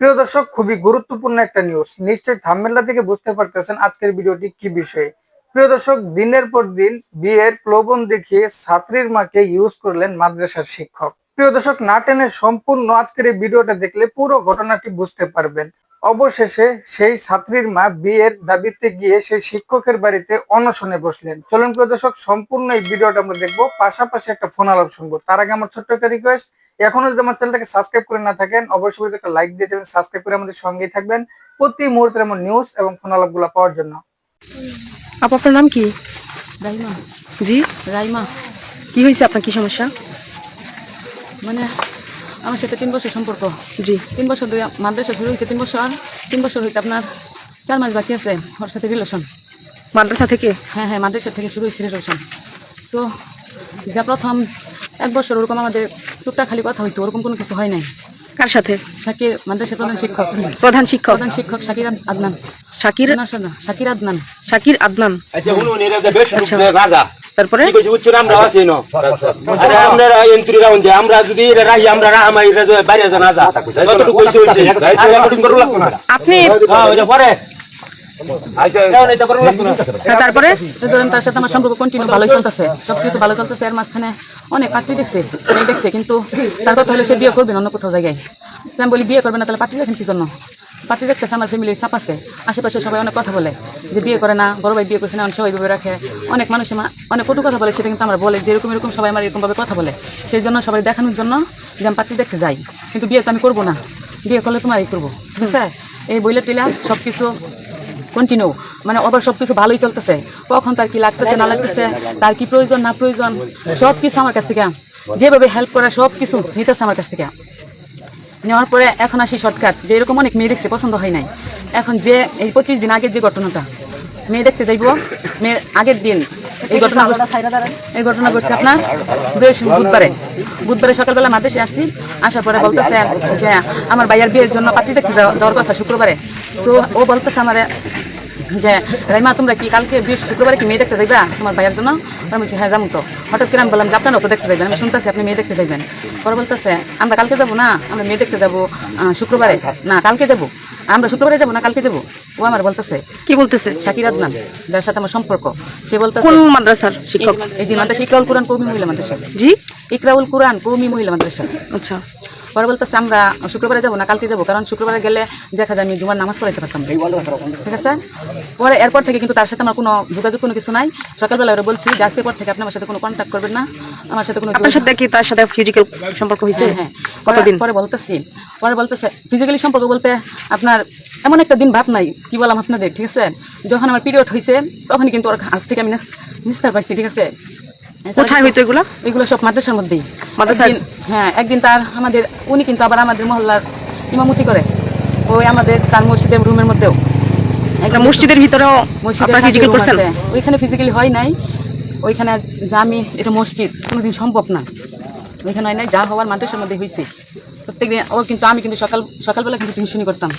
প্রিয় দর্শক, খুবই গুরুত্বপূর্ণ একটা নিউজ নিশ্চয়ই থাম্বেলটা থেকে বুঝতে পারতেছেন আজকের ভিডিওটি কি বিষয়ে। প্রিয় দর্শক, দিনের পর দিন বিয়ের প্রলোভন দেখিয়ে ছাত্রীর মাকে ইউজ করলেন মাদ্রাসার শিক্ষক। প্রিয় দর্শক, না টেনে সম্পূর্ণ আজকের এই ভিডিওটা দেখলে পুরো ঘটনাটি বুঝতে পারবেন। অবশেষে সেই ছাত্রীর মা বিয়ের দাবিতে গিয়ে সেই শিক্ষকের বাড়িতে অনশনে বসলেন। চলুন প্রিয় দর্শক সম্পূর্ণ এই ভিডিওটা আমরা দেখব। পাশাপাশি একটা ফোন আলাপ শুনব। তার আগে আমার ছোট্ট একটা রিকোয়েস্ট এখনও যদি আমার চ্যানেলটাকে সাবস্ক্রাইব করে না থাকেন অবশ্যই একটা লাইক দিয়ে চ্যানেল সাবস্ক্রাইব করে আমাদের সঙ্গেই থাকবেন প্রতি মুহূর্তের আমার নিউজ এবং ফোন আলাপগুলো পাওয়ার জন্য। আপু আপনার নাম কি? রাইমা। জি? রাইমা। কি হয়েছে আপনার? কি সমস্যা? মানে আমার সাথে তিন বছর সম্পর্ক। জি। তিন বছর ধরে মাদ্রাসা শুরু হয়েছে তিন বছর তিন বছর হইতে আপনার চার মাস বাকি আছে ওর সাথে রিলেশন মাদ্রাসা থেকে? হ্যাঁ হ্যাঁ মাদ্রাসা থেকে শুরু হয়েছে রিলেশন সো যা প্রথম এক বছর ওরকম আমাদের টুকটাক খালি কথা হইতো ওরকম কোনো কিছু হয় নাই। কার সাথে? শাকির মাদ্রাসার প্রধান শিক্ষক। প্রধান শিক্ষক? প্রধান শিক্ষক শাকির আদনান। শাকির শাকির আদনান। শাকির আদনান? আচ্ছা উনি এরা যে বেশ আচ্ছা। রাজা। তারপরে? কি কইছে বুঝছ আমরা আছি ন? আরে আমরা এন্ট্রি রাউন্ড যে আমরা যদি রাহি আমরা রা আমার এরা বাইরে জানা যা যতটুকু কইছে হইছে। রেকর্ডিং করু লাগতো না আপনি হ্যাঁ ওই যে পরে। আচ্ছা তারপরে? তার সাথে আমার সম্পর্ক কন্টিনিউ ভালোই চলতেছে সব কিছু ভালো চলতেছে এর মাঝখানে অনেক পাত্রী দেখছে দেখছে কিন্তু তার কথা হলে সে বিয়ে করবে অন্য কোথাও জায়গায়। তো আমি বলি বিয়ে করবে না তাহলে পাত্রী দেখেন কি জন্য? পাত্রী দেখতেছে, আমার ফ্যামিলির চাপ আছে। আশেপাশে সবাই অনেক কথা বলে, যে বিয়ে করে না, বড় ভাই বিয়ে করছে না সবাই ভাবে রাখে। অনেক মানুষ অনেক কটু কথা বলে, সেটা কিন্তু আমরা বলে, যে এরকম এরকম সবাই আমার এরকমভাবে কথা বলে। সেই জন্য সবাই দেখানোর জন্য যে আমি পাত্রী দেখতে যাই। কিন্তু বিয়ে তো আমি করব না। বিয়ে করলে তোমার তোমারই করব। ঠিক আছে? এই বইলে টিলা সব কিছু কন্টিনিউ মানে আবার সবকিছু ভালোই চলতেছে। কখন তার কি লাগতেছে, না লাগতেছে, তার কি প্রয়োজন, না প্রয়োজন সব কিছু আমার কাছ থেকে। যেভাবে হেল্প করে সব কিছু নিতেছে আমার কাছ থেকে। নেওয়ার পরে এখন আসি শর্টকাট যে এরকম অনেক মেয়ে দেখছে পছন্দ হয় নাই। এখন যে এই পঁচিশ দিন আগের যে ঘটনাটা মেয়ে দেখতে যাইব মেয়ের আগের দিন এই ঘটনা এই ঘটনা ঘটছে আপনার? বেশ বুধবারে। বুধবারে সকালবেলা মাদ্রাসে আসছি আসার পরে বলতেছে যে আমার ভাইয়ার বিয়ের জন্য পার্টি দেখতে যাওয়া- যাওয়ার কথা শুক্রবারে। সো ও বলতেছে আমার যে রাইমা তোমরা কি কালকে বৃহস্পতি শুক্রবারে কি মেয়ে দেখতে যাইবা তোমার ভাইয়ের জন্য? আমি বলছি হ্যাঁ যাব তো। হঠাৎ করে আমি বললাম যে আপনারা তো দেখতে যাইবেন আমি শুনতেছি আপনি মেয়ে দেখতে যাইবেন। পরে বলতেছে আমরা কালকে যাব না আমরা মেয়ে দেখতে যাব শুক্রবারে। না কালকে যাব। আমরা শুক্রবারে যাব না কালকে যাব? ও আমার বলতেছে কি বলতেছে? শাকির আদনান যার সাথে আমার সম্পর্ক। সে বলতেছে কোন মাদ্রাসার শিক্ষক? এই যে মাদ্রাসা ইকরাউল কোরআন কৌমি মহিলা মাদ্রাসা। জি? ইকরাউল কোরআন কৌমি মহিলা মাদ্রাসা। আচ্ছা। পরে বলতেছে আমরা শুক্রবারে যাব না কালকে যাব কারণ শুক্রবারে গেলে দেখা যায় আমি জুমার নামাজ পড়াইতে পারতাম না। ঠিক আছে? পরে এরপর থেকে কিন্তু তার সাথে আমার কোনো যোগাযোগ কোনো কিছু নাই। সকালবেলা ওরা বলছি যে আজকের পর থেকে আপনি আমার সাথে কোনো কন্ট্যাক্ট করবেন না। আমার সাথে কোনো আপনার সাথে কি তার সাথে ফিজিক্যাল সম্পর্ক হয়েছে? হ্যাঁ হ্যাঁ। কতদিন? পরে- পরে বলতেছি পরে বলতেছে ফিজিক্যালি সম্পর্ক বলতে আপনার এমন একটা দিন ভাব নাই কি বললাম আপনাদের ঠিক আছে? যখন আমার পিরিয়ড হয়েছে তখনই কিন্তু ওর আজ থেকে আমি নিস- নিস্তার পাইছি ঠিক আছে? কোথায় হইতো এগুলা? এগুলো সব মাদ্রাসার মধ্যেই। মাদ্রাসায়? হ্যাঁ একদিন তার আমাদের উনি কিন্তু আবার আমাদের মহল্লার ইমামতি করে। ওই আমাদের তার মসজিদের রুমের মধ্যেও। একটা মসজিদের ভিতরেও মসজিদের আপনারা ফিজিক্যাল করছেন? ওইখানে ফিজিক্যালি হয় নাই। ওইখানে আমি এটা মসজিদ কোনোদিন সম্ভব না। ওইখানে হয় নাই যা হওয়ার মাদ্রাসার মধ্যে হয়েছে প্রত্যেকদিন ও কিন্তু আমি কিন্তু সকাল সকালবেলা কিন্তু টিউশনই করতাম।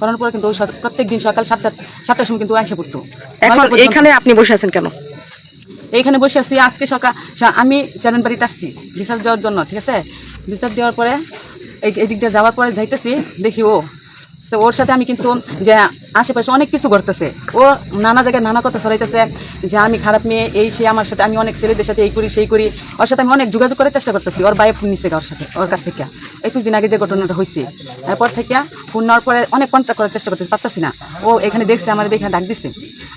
করার পরে কিন্তু প্রত্যেক দিন সকাল সাতটা সাতটার সময় কিন্তু এসে পড়তো। এখন এইখানে আপনি বসে আছেন কেন? এইখানে বসে আছি, আজকে সকাল আমি চেয়ারম্যান বাড়িতে আসছি বিশাল যাওয়ার জন্য, ঠিক আছে? বিশাল দেওয়ার পরে এই দিক দিয়ে যাওয়ার পরে যাইতেছি, দেখি, ও তো ওর সাথে আমি কিন্তু যে আশেপাশে অনেক কিছু করতেছে। ও নানা জায়গায় নানা কথা ছড়াইতেছে যে আমি খারাপ মেয়ে, এই সে আমার সাথে, আমি অনেক ছেলেদের সাথে এই করি, সেই করি। ওর সাথে আমি অনেক যোগাযোগ করার চেষ্টা করতেছি। ওর বাইরে ফোন নিচ্ছে ওর সাথে, ওর কাছ থেকে। একুশ দিন আগে যে ঘটনাটা হয়েছে এরপর থেকে ফোন নেওয়ার পরে অনেক কন্ট্যাক্ট করার চেষ্টা করতেছি, পারতেছি না। ও এখানে দেখছে, আমার দেখে ডাক দিচ্ছে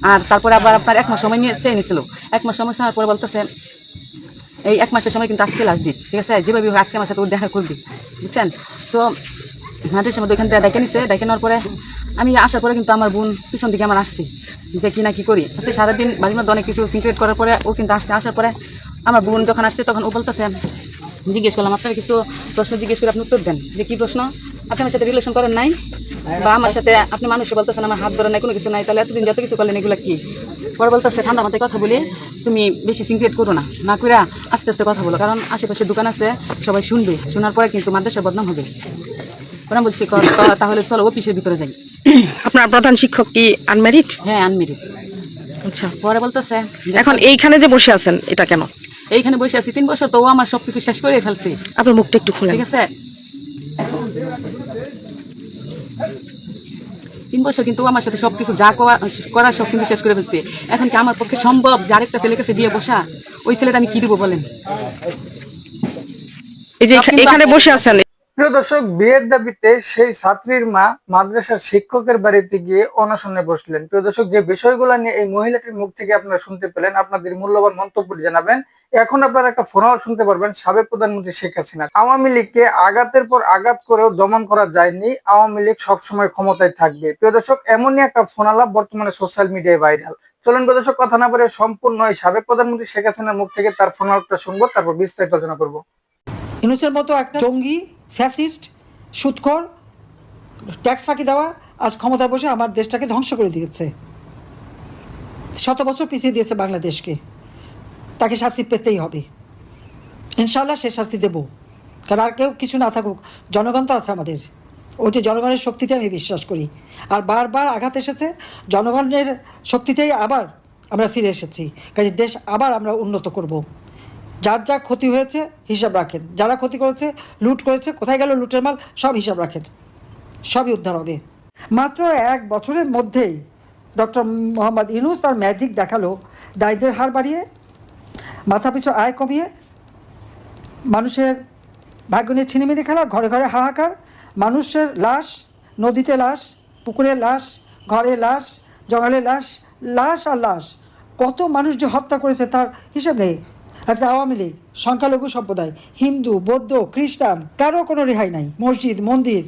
আর তারপরে আবার আপনার এক মাস সময় নিয়ে চেয়ে নিছিল। এক মাস সময় নেওয়ার পরে বলতেছে, এই এক মাসের সময় কিন্তু আজকে লাস্ট ডেট ঠিক আছে? যেভাবে আজকে আমার সাথে ওর দেখা করবি। বুঝছেন? সো হাটের সময় ওইখান থেকে ডেকে নিছে ডেকে নেওয়ার পরে আমি আসার পরে কিন্তু আমার বোন পিছন দিকে আমার আসছি, যে কি না কি করি। সে সারাদিন বাড়ির মধ্যে অনেক কিছু সিক্রেট করার পরে ও কিন্তু আসতে, আসার পরে আমার বোন যখন আসছে তখন ও বলতেছে, জিজ্ঞেস করলাম, আপনার কিছু প্রশ্ন জিজ্ঞেস করে আপনি উত্তর দেন। যে কি প্রশ্ন? আপনি আমার সাথে রিলেশন করেন নাই বা আমার সাথে আপনি মানুষে বলতেছেন আমার হাত ধরে নাই, কোনো কিছু নাই, তাহলে এতদিন যত কিছু করলেন, এগুলো কি? পরে বলতেছে, ঠান্ডা মাথায় কথা বলি, তুমি বেশি সিক্রেট করো না না করে আস্তে আস্তে কথা বলো, কারণ আশেপাশে দোকান আছে, সবাই শুনবে, শোনার পরে কিন্তু মাদ্রাসার বদনাম হবে। পরে আমি বলছি "ক- ক- তাহলে চলো অফিসের ভিতরে যাই। আপনার প্রধান শিক্ষক কি আনমেরিড হ্যাঁ আচ্ছা। পরে বলতেছে এখন এইখানে যে বসে আছেন এটা কেন? এইখানে বসে আছি তিন বছর তো ও আমার সবকিছু শেষ করে ফেলছি। আপনার মুখটা একটু খুলে ঠিক আছে? তিন বছর কিন্তু আমার সাথে সবকিছু যা করা- সব কিন্তু শেষ করে ফেলছে। এখন কি আমার পক্ষে সম্ভব যে আরেকটা ছেলের কাছে বিয়ে বসা? ওই ছেলেটা আমি কি দিব বলেন? এই যে এখানে বসে আছেন প্রিয় দর্শক, বিয়ের দাবিতে সেই ছাত্রীর মা মাদ্রাসার শিক্ষকের বাড়িতে গিয়ে অনশনে বসলেন। প্রিয় দর্শক, যে বিষয়গুলো নিয়ে এই মহিলাটির মুখ থেকে আপনারা শুনতে পেলেন, আপনাদের মূল্যবান মন্তব্য জানাবেন। এখন আপনারা একটা ফোনাল শুনতে পারবেন, সাবেক প্রধানমন্ত্রী শেখ হাসিনা। আওয়ামী লীগকে আঘাতের পর আঘাত করেও দমন করা যায়নি, আওয়ামী লীগ সবসময় ক্ষমতায় থাকবে। প্রিয় দর্শক, এমনই একটা ফোনালাপ বর্তমানে সোশ্যাল মিডিয়ায় ভাইরাল। চলুন প্রিয় দর্শক, কথা না বলে সম্পূর্ণ এই সাবেক প্রধানমন্ত্রী শেখ হাসিনার মুখ থেকে তার ফোনালাপটা শুনব, তারপর বিস্তারিত আলোচনা করব। ইউনুসের মতো একটা জঙ্গি ফ্যাসিস্ট, সুৎখর, ট্যাক্স ফাঁকি দেওয়া আজ ক্ষমতায় বসে আমার দেশটাকে ধ্বংস করে দিয়েছে। শত বছর পিছিয়ে দিয়েছে বাংলাদেশকে। তাকে শাস্তি পেতেই হবে। ইনশাল্লাহ সে শাস্তি দেব। কারণ আর কেউ কিছু না থাকুক, জনগণ তো আছে আমাদের। ওইটি জনগণের শক্তিতে আমি বিশ্বাস করি। আর বারবার আঘাত এসেছে, জনগণের শক্তিতেই আবার আমরা ফিরে এসেছি। কাজে দেশ আবার আমরা উন্নত করব। যার যা ক্ষতি হয়েছে হিসাব রাখেন। যারা ক্ষতি করেছে, লুট করেছে, কোথায় গেল লুটের মাল, সব হিসাব রাখেন। সবই উদ্ধার হবে। মাত্র এক বছরের মধ্যেই ডক্টর মোহাম্মদ ইউনুস তার ম্যাজিক দেখাল দারিদ্রের হার বাড়িয়ে মাথাপিছু আয় কমিয়ে, মানুষের ভাগ্য নিয়ে ছিনিমিনি খেলা, ঘরে ঘরে হাহাকার, মানুষের লাশ, নদীতে লাশ, পুকুরে লাশ ঘরে লাশ, জঙ্গলে লাশ লাশ আর লাশ। কত মানুষ যে হত্যা করেছে তার হিসাব নেই। আজকে আওয়ামী লীগ, সংখ্যালঘু সম্প্রদায়, হিন্দু, বৌদ্ধ, খ্রিস্টান, কারও কোনো রেহাই নাই। মসজিদ, মন্দির,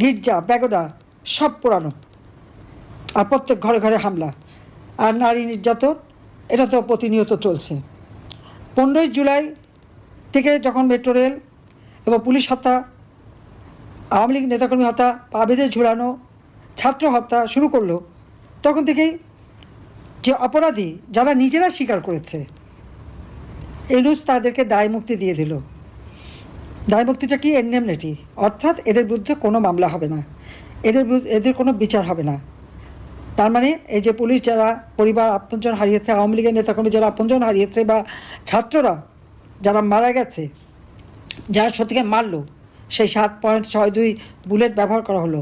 গির্জা, প্যাগোডা, সব পোড়ানো আর প্রত্যেক ঘরে ঘরে হামলা। আর নারী নির্যাতন, এটা তো প্রতিনিয়ত চলছে। পনেরোই জুলাই থেকে যখন মেট্রো রেল এবং পুলিশ হত্যা, আওয়ামী লীগ নেতাকর্মী হত্যা, পা ঝুলানো, ছাত্র হত্যা শুরু করল, তখন থেকেই যে অপরাধী যারা নিজেরা স্বীকার করেছে এনুস তাদেরকে দায় মুক্তি দিয়ে দিল। দায় মুক্তিটা কি এনএমনেটি অর্থাৎ এদের বিরুদ্ধে কোনো মামলা হবে না। এদের এদের কোনো বিচার হবে না। তার মানে এই যে পুলিশ যারা পরিবার আপনজন হারিয়েছে, আওয়ামী লীগের নেতাকর্মী যারা আপনজন হারিয়েছে বা ছাত্ররা যারা মারা গেছে, যারা সত্যিকে মারলো, সেই সাত পয়েন্ট ছয় দুই বুলেট ব্যবহার করা হলো।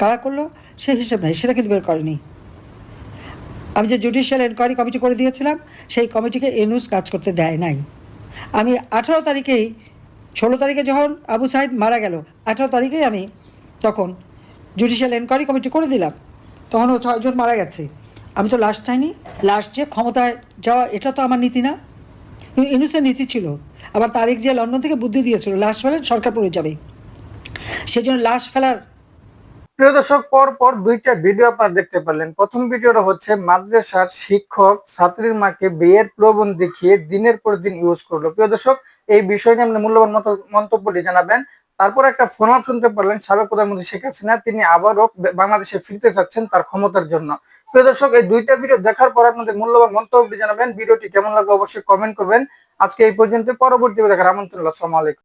কারা করল? সেই হিসেব নেই, সেটা কিন্তু বের করেনি। আমি যে জুডিশিয়াল এনকোয়ারি কমিটি করে দিয়েছিলাম, সেই কমিটিকে এনুস কাজ করতে দেয় নাই। আমি আঠারো তারিখেই, ষোলো তারিখে যখন আবু সাইদ মারা গেল, আঠারো তারিখেই আমি তখন জুডিশিয়াল এনকোয়ারি কমিটি করে দিলাম। তখন ও ছয়জন মারা গেছে। আমি তো লাস্ট চাইনি লাস্ট যে ক্ষমতায় যাওয়া, এটা তো আমার নীতি না। ইনুসের নীতি ছিল। আবার তারিখ যে লন্ডন থেকে বুদ্ধি দিয়েছিল লাশ ফেলেন সরকার পড়ে যাবে। সেই জন্য লাশ ফেলার প্রিয় দর্শক পর পর দুইটা ভিডিও আপনারা দেখতে পারলেন প্রথম ভিডিওটা হচ্ছে মাদ্রাসার শিক্ষক ছাত্রীর মাকে বিয়ের প্রবণ দেখিয়ে দিনের পর দিন ইউজ করল। প্রিয় দর্শক, এই বিষয় নিয়ে আপনি মূল্যবান মন্তব্যটি জানাবেন। তারপর একটা ফোন আপ শুনতে পারলেন সাবেক প্রধানমন্ত্রী শেখ হাসিনা। তিনি আবারও বাংলাদেশে ফিরতে চাচ্ছেন তার ক্ষমতার জন্য। প্রিয় দর্শক, এই দুইটা ভিডিও দেখার পর আপনাদের মূল্যবান মন্তব্যটি জানাবেন। ভিডিওটি কেমন লাগবে অবশ্যই কমেন্ট করবেন। আজকে এই পর্যন্ত পরবর্তী দেখার আমন্ত্রণ রইল। আসসালামু আলাইকুম।